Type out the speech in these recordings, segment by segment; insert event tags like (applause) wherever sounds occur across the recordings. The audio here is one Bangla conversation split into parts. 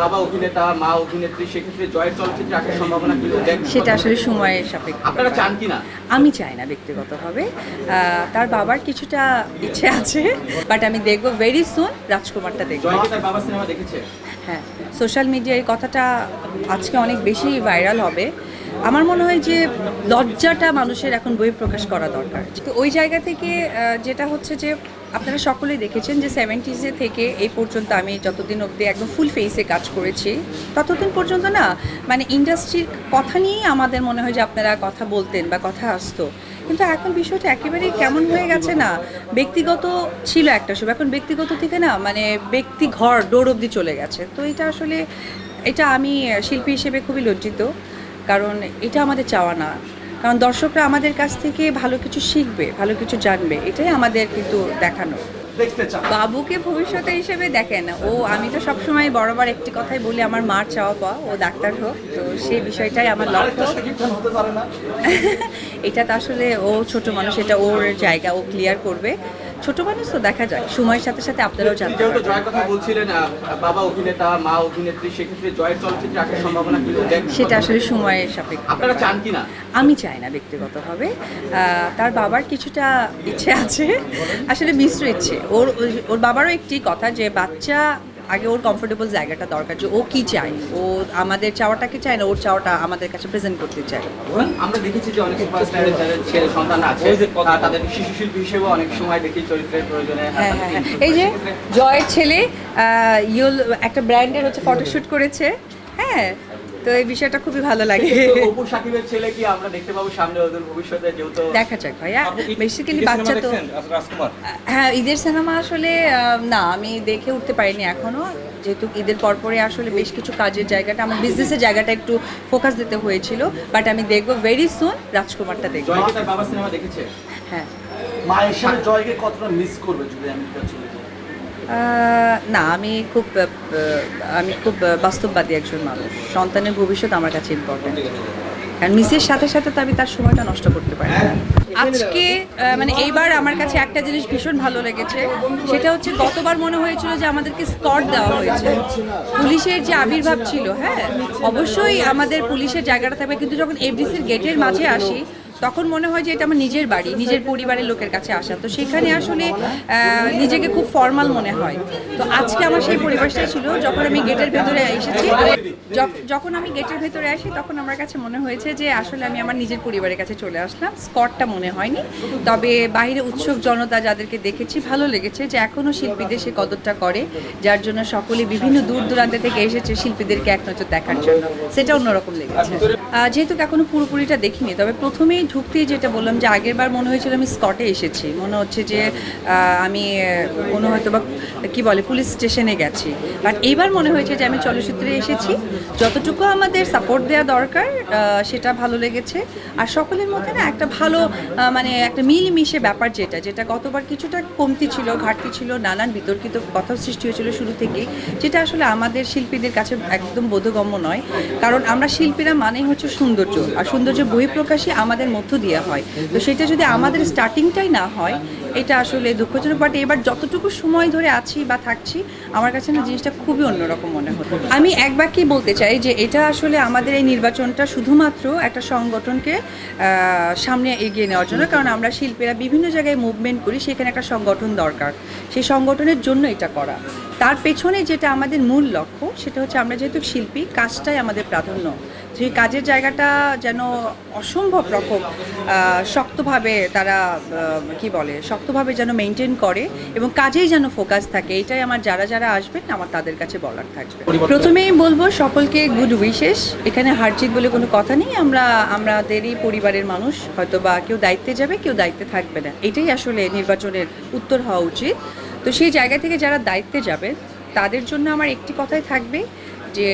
বাবা অভিনেতা মা অভিনেত্রী সেক্ষেত্রে জয়ের চলচ্চিত্রে আসার সম্ভাবনা কি সেটা আসলে সময়ের সাপেক্ষ। আপনারা চান কি না? আমি চাই না ব্যক্তিগতভাবে। তার বাবার কিছুটা ইচ্ছে আছে বাট আমি দেখব ভেরি সুন রাজকুমারটা দেখব। বাবা সিনেমা দেখেছে? হ্যাঁ সোশ্যাল মিডিয়ায় কথাটা আজকে অনেক বেশি ভাইরাল হবে। আমার মনে হয় যে লজ্জাটা মানুষের এখন বই প্রকাশ করা দরকার। তো ওই জায়গা থেকে যেটা হচ্ছে যে আপনারা সকলেই দেখেছেন যে সেভেন্টিজে থেকে এই পর্যন্ত আমি যতদিন অবধি একদম ফুল ফেসে কাজ করেছি, ততদিন পর্যন্ত না মানে ইন্ডাস্ট্রির কথা নিয়েই আমাদের মনে হয় যে আপনারা কথা বলতেন বা কথা আসতো। কিন্তু এখন বিষয়টা একেবারেই কেমন হয়ে গেছে না, ব্যক্তিগত ছিল একটা সময় এখন ব্যক্তিগত থেকে না মানে ব্যক্তি ঘর ডোর অবধি চলে গেছে। তো এটা আসলে, এটা আমি শিল্পী হিসেবে খুবই লজ্জিত। কারণ এটা আমাদের চাওয়া না। কারণ দর্শকরা আমাদের কাছ থেকে ভালো কিছু শিখবে ভালো কিছু জানবে এটাই আমাদের কিন্তু দেখানো। বাবুকে ভবিষ্যতে হিসেবে দেখেন ও আমি তো সবসময় বরাবর একটি কথাই বলি আমার মার চাওয়া পাওয়া ও ডাক্তার হোক তো সেই বিষয়টাই আমার লক্ষ্য। (laughs) এটা তো আসলে ও ছোট মানুষ এটা ওর জায়গা ও ক্লিয়ার করবে। ছোট মানুষ তো দেখা যায়। সময়ের সাথে সাথে আপনারাও জানতে যেহেতু জয়ের কথা বলছিলেন বাবা অভিনেতা মা অভিনেত্রী সেক্ষেত্রে জয়ের চলচ্চিত্রে আসার সম্ভাবনা কি দেখেন? সেটা আসলে সময়ের সাপেক্ষে আপনারা চান কি না আমি চাই না ব্যক্তিগতভাবে। তার বাবার কিছুটা ইচ্ছে আছে। আসলে মিশ্র ইচ্ছে। ওর ওর বাবারও একটি কথা যে বাচ্চা আগে ওর কমফোর্টেবল জায়গাটা দরকার যে ও কি চায়। ও আমাদের চাওয়াটাকে চায় না ওর চাওয়াটা আমাদের কাছে প্রেজেন্ট করতে চায়। আমরা দেখেছি যে অনেক সুপারস্টারের ছেলে সন্তান আছে তাদের শিশু শিল্পী হিসেবে অনেক সময় দেখি চরিত্রের প্রয়োজনে। হ্যাঁ হ্যাঁ হ্যাঁ। এই যে জয়ের ছেলে আহ, ইউল একটা ব্র্যান্ডের হচ্ছে ফটোশুট করেছে। হ্যাঁ তো এই বিষয়টা খুবই ভালো লাগে। অপু সাকিবের ছেলে কি আমরা দেখতে পাবো সামনে ওদের ভবিষ্যতে যেহেতু দেখা যাক ভাইয়া। বেসিক্যালি বাচ্চা তো হ্যাঁ ঈদের সিনেমা আসলে না আমি দেখে উঠতে পারিনি এখনও। যেহেতু ঈদের পরপরে আসলে বেশ কিছু কাজের জায়গাটা আমার বিজনেসের জায়গাটা একটু ফোকাস দিতে হয়েছিল। বাট আমি দেখব ভেরি সুন রাজকুমারটা দেখব। বাবা সিনেমা দেখেছে? হ্যাঁ। মায়ের সাথে জয়কে কতটা মিস করবে যদি চলে আহ, না, আমি খুব আমি খুব বাস্তববাদী একজন মানুষ। সন্তানের ভবিষ্যৎ আমার কাছে ইম্পর্টেন্ট কারণ মিসের সাথে সাথে তো আমি তার সময়টা নষ্ট করতে পারি আজকে মানে এইবার আমার কাছে একটা জিনিস ভীষণ ভালো লেগেছে। সেটা হচ্ছে, গতবার মনে হয়েছিল যে আমাদেরকে স্কট দেওয়া হয়েছে। পুলিশের যে আবির্ভাব ছিল হ্যাঁ অবশ্যই আমাদের পুলিশের জায়গাটা থাকবে। কিন্তু যখন এফডিসির গেটের মাঝে আসি তখন মনে হয় যে এটা আমার নিজের বাড়ি, নিজের পরিবারের লোকের কাছে আসা। তো সেখানে আসলে নিজেকে খুব ফর্মাল মনে হয়। তো আজকে আমার সেই পরিবেশটাই ছিল, যখন আমি গেটের ভেতরে এসেছি। যখন আমি গেটের ভেতরে আসি, তখন আমার কাছে মনে হয়েছে যে আসলে আমি আমার নিজের পরিবারের কাছে চলে আসলাম। স্কটটা মনে হয়নি। তবে বাইরে উৎসুক জনতা যাদেরকে দেখেছি, ভালো লেগেছে যে এখনও শিল্পীদের সে কদরটা করে, যার জন্য সকলে বিভিন্ন দূর দূরান্ত থেকে এসেছে শিল্পীদেরকে এক নজর দেখার জন্য। সেটা অন্যরকম লেগেছে। যেহেতু এখনও পুরোপুরিটা দেখিনি, তবে প্রথমেই ঢুকতেই যেটা বললাম যে আগের বার মনে হয়েছিল আমি স্কটে এসেছি। মনে হচ্ছে যে আমি কোনো হয়তো বা কী বলে, পুলিশ স্টেশনে গেছি। বাট এইবার মনে হয়েছে যে আমি চলচ্চিত্রে এসেছি। যতটুকু আমাদের সাপোর্ট দেওয়া দরকার সেটা ভালো লেগেছে। আর সকলের মধ্যে না একটা ভালো মানে একটা মিলমিশে ব্যাপার যেটা যেটা গতবার কিছুটা কমতি ছিল, ঘাটতি ছিল, নানান বিতর্কিত কথা সৃষ্টি হয়েছিল শুরু থেকেই, যেটা আসলে আমাদের শিল্পীদের কাছে একদম বোধগম্য নয়। কারণ আমরা শিল্পীরা মানেই হচ্ছে সৌন্দর্য। আর সৌন্দর্য বহিঃপ্রকাশই আমাদের মধ্য দিয়ে হয়। তো সেটা যদি আমাদের স্টার্টিংটাই না হয়, এটা আসলে দুঃখজনক। বাট এবার যতটুকু সময় ধরে আছি বা থাকছি, আমার কাছে না জিনিসটা খুবই অন্যরকম মনে হতো আমি এক বাক্যেই বলতে চাই যে এটা আসলে আমাদের এই নির্বাচনটা শুধুমাত্র একটা সংগঠনকে সামনে এগিয়ে নেওয়ার জন্য। কারণ আমরা শিল্পীরা বিভিন্ন জায়গায় মুভমেন্ট করি, সেখানে একটা সংগঠন দরকার। সেই সংগঠনের জন্য এটা করা। তার পেছনে যেটা আমাদের মূল লক্ষ্য, সেটা হচ্ছে আমরা যেহেতু শিল্পী, কাজটাই আমাদের প্রাধান্য। সেই কাজের জায়গাটা যেন অসম্ভব রকম শক্তভাবে তারা কি বলে শক্তভাবে যেন মেনটেন করে এবং কাজেই যেন ফোকাস থাকে। এটাই আমার যারা যারা আসবেন আমার তাদের কাছে বলার থাকবে। প্রথমেই বলব সকলকে গুড উইশেস এখানে হারজিত বলে কোনো কথা নেই। আমরা আমাদেরই পরিবারের মানুষ। হয়তো বা কেউ দায়িত্বে যাবে কেউ দায়িত্বে থাকবে না। এটাই আসলে নির্বাচনের উত্তর হওয়া উচিত। তো সেই জায়গা থেকে যারা দায়িত্বে যাবে তাদের জন্য আমার একটি কথাই থাকবে যে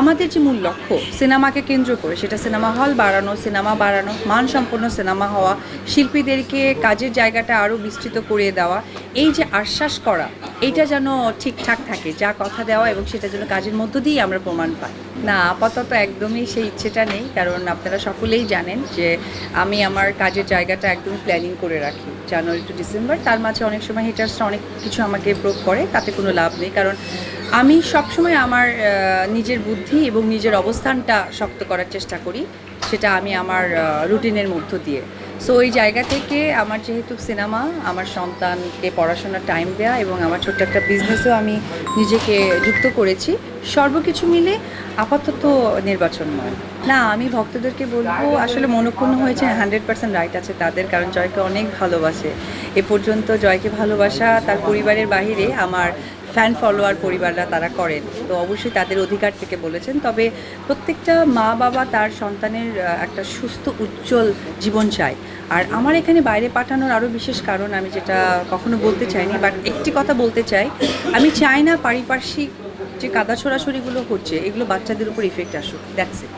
আমাদের যে মূল লক্ষ্য সিনেমাকে কেন্দ্র করে, সেটা সিনেমা হল বাড়ানো, সিনেমা বাড়ানো, মানসম্পন্ন সিনেমা হওয়া, শিল্পীদেরকে কাজের জায়গাটা আরও বিস্তৃত করে দেওয়া, এই যে আশ্বাস করা, এইটা যেন ঠিকঠাক থাকে, যা কথা দেওয়া এবং সেটা যেন কাজের মধ্য দিয়েই আমরা প্রমাণ পাই। না, আপাতত একদমই সেই ইচ্ছেটা নেই, কারণ আপনারা সকলেই জানেন যে আমি আমার কাজের জায়গাটা একদম প্ল্যানিং করে রাখি। জানুয়ারি টু ডিসেম্বর তার মাঝে অনেক সময় হিটার্সরা অনেক কিছু আমাকে প্রোভ করে, তাতে কোনো লাভ নেই, কারণ আমি সবসময় আমার নিজের বুদ্ধি এবং নিজের অবস্থানটা শক্ত করার চেষ্টা করি, সেটা আমি আমার রুটিনের মধ্য দিয়ে। সো ওই জায়গা থেকে আমার যেহেতু সিনেমা আমার সন্তানকে পড়াশোনার টাইম দেওয়া এবং আমার ছোট্ট একটা বিজনেসও আমি নিজেকে যুক্ত করেছি, সর্বকিছু মিলে আপাতত নির্বাচন নয় না, আমি ভক্তদেরকে বলব, আসলে মনক্ষুণ্ণ হয়েছে হান্ড্রেড পার্সেন্ট রাইট আছে তাদের, কারণ জয়কে অনেক ভালোবাসে। এ পর্যন্ত জয়কে ভালোবাসা তার পরিবারের বাহিরে আমার ফ্যান ফলোয়ার পরিবাররা তারা করেন। তো অবশ্যই তাদের অধিকার থেকে বলেছেন। তবে প্রত্যেকটা মা বাবা তার সন্তানের একটা সুস্থ, উজ্জ্বল জীবন চায়। আর আমার এখানে বাইরে পাঠানোর আরও বিশেষ কারণ আমি যেটা কখনো বলতে চাইনি বাট একটি কথা বলতে চাই। আমি চাই না পারিপার্শ্বিক যে কাদা ছোড়াছড়িগুলো হচ্ছে, এগুলো বাচ্চাদের উপর ইফেক্ট আসুক। That's it